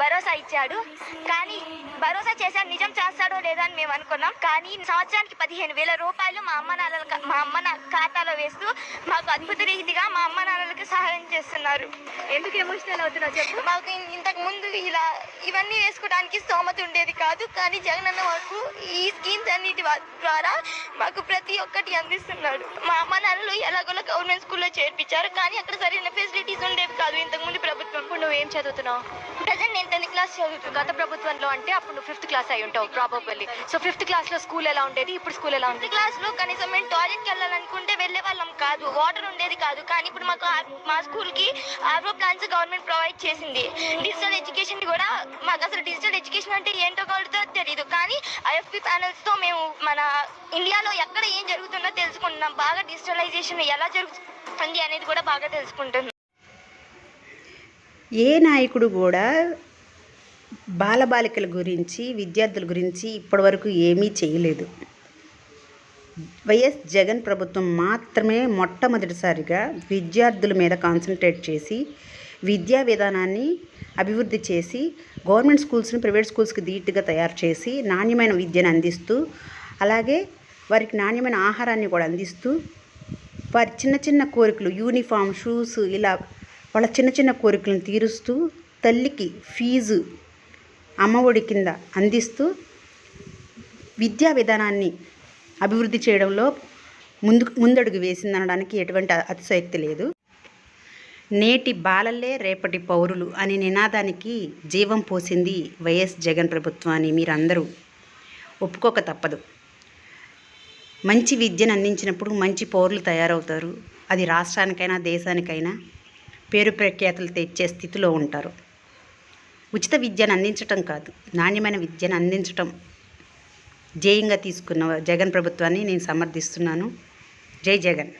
భరోసా ఇచ్చాడు. కానీ భరోసా చేశాడు నిజం చేస్తాడో లేదో అని మేము అనుకున్నాం. కానీ సంవత్సరానికి పదిహేను వేల రూపాయలు మా అమ్మ నాన్నల మా అమ్మ నా ఖాతాలో వేస్తూ మాకు అద్భుత రీతిగా మా అమ్మ నాన్నలకి సహాయం చేస్తున్నారు. ఎందుకు ఎమోషనల్ అవుతున్నావు చెప్పు? మాకు ఇంతకు ముందు ఇలా ఇవన్నీ వేసుకోవడానికి స్తోమత ఉండేది కాదు. కానీ జగనన్న మాకు ఈ స్కీమ్స్ అన్నిటి ద్వారా మాకు ప్రతి ఒక్కటి అందిస్తున్నాడు. మా అమ్మ నాన్నలు ఎలాగోలా గవర్నమెంట్ స్కూల్లో చేర్పించారు. కానీ అక్కడ సరైన ఫెసిలిటీస్ ఉండేవి కాదు ఇంతకు ముందు ప్రభుత్వం. నువ్వు ఏం చదువుతున్నావు? ప్రజెంట్ నేను టెన్త్ క్లాస్ గత ప్రభుత్వంలో అంటే అప్పుడు నువ్వు ఫిఫ్త్ క్లాస్ అయి ఉంటావు ప్రాబబల్లీ సో ఫిఫ్త్ క్లాస్లో స్కూల్ ఎలా ఉండేది? ఇప్పుడు స్కూల్ ఎలా ఉంది? క్లాస్లో కనీసం మేము టాయిలెట్కి వెళ్ళాలనుకుంటే వెళ్ళే వాళ్ళం కాదు. వాటర్ ఉండేది కాదు. కానీ ఇప్పుడు మాకు మా స్కూల్కి ఆర్ఓ ప్లాన్స్ గవర్నమెంట్ ప్రొవైడ్ చేసింది. డిజిటల్ ఎడ్యుకేషన్ కూడా మాకు అసలు డిజిటల్ ఎడ్యుకేషన్ అంటే ఏంటో కూడా తెలియదు కానీ ఐఎఫ్పి ప్యానల్స్తో మేము మన ఇండియాలో ఎక్కడ ఏం జరుగుతుందో తెలుసుకుంటున్నాం. బాగా డిజిటలైజేషన్ ఎలా జరుగుతుంది అనేది కూడా బాగా తెలుసుకుంటున్నాం. ఏ నాయకుడు కూడా బాలబాలికల గురించి విద్యార్థుల గురించి ఇప్పటివరకు ఏమీ చేయలేదు. వైఎస్ జగన్ ప్రభుత్వం మాత్రమే మొట్టమొదటిసారిగా విద్యార్థుల మీద కాన్సన్ట్రేట్ చేసి విద్యా విధానాన్ని అభివృద్ధి చేసి గవర్నమెంట్ స్కూల్స్ని ప్రైవేట్ స్కూల్స్కి ధీటుగా తయారు చేసి నాణ్యమైన విద్యను అందిస్తూ అలాగే వారికి నాణ్యమైన ఆహారాన్ని కూడా అందిస్తూ వారి చిన్న చిన్న కోరికలు యూనిఫామ్ షూస్ ఇలా వాళ్ళ చిన్న చిన్న కోరికలను తీరుస్తూ తల్లికి ఫీజు అమ్మఒడి కింద అందిస్తూ విద్యా విధానాన్ని అభివృద్ధి చేయడంలో ముందు ముందడుగు వేసిందనడానికి ఎటువంటి అతిశయక్తి లేదు. నేటి బాలల్లే రేపటి పౌరులు అనే నినాదానికి జీవం పోసింది వైఎస్ జగన్ ప్రభుత్వం అని మీరందరూ. ఒప్పుకోక తప్పదు. మంచి విద్యను అందించినప్పుడు మంచి పౌరులు తయారవుతారు. అది రాష్ట్రానికైనా దేశానికైనా. పేరు ప్రఖ్యాతులు తెచ్చే స్థితిలో ఉంటారు. ఉచిత విద్యను అందించటం కాదు నాణ్యమైన విద్యను అందించటం. జేయంగా తీసుకున్న జగన్ ప్రభుత్వాన్ని నేను సమర్థిస్తున్నాను. జై జగన్.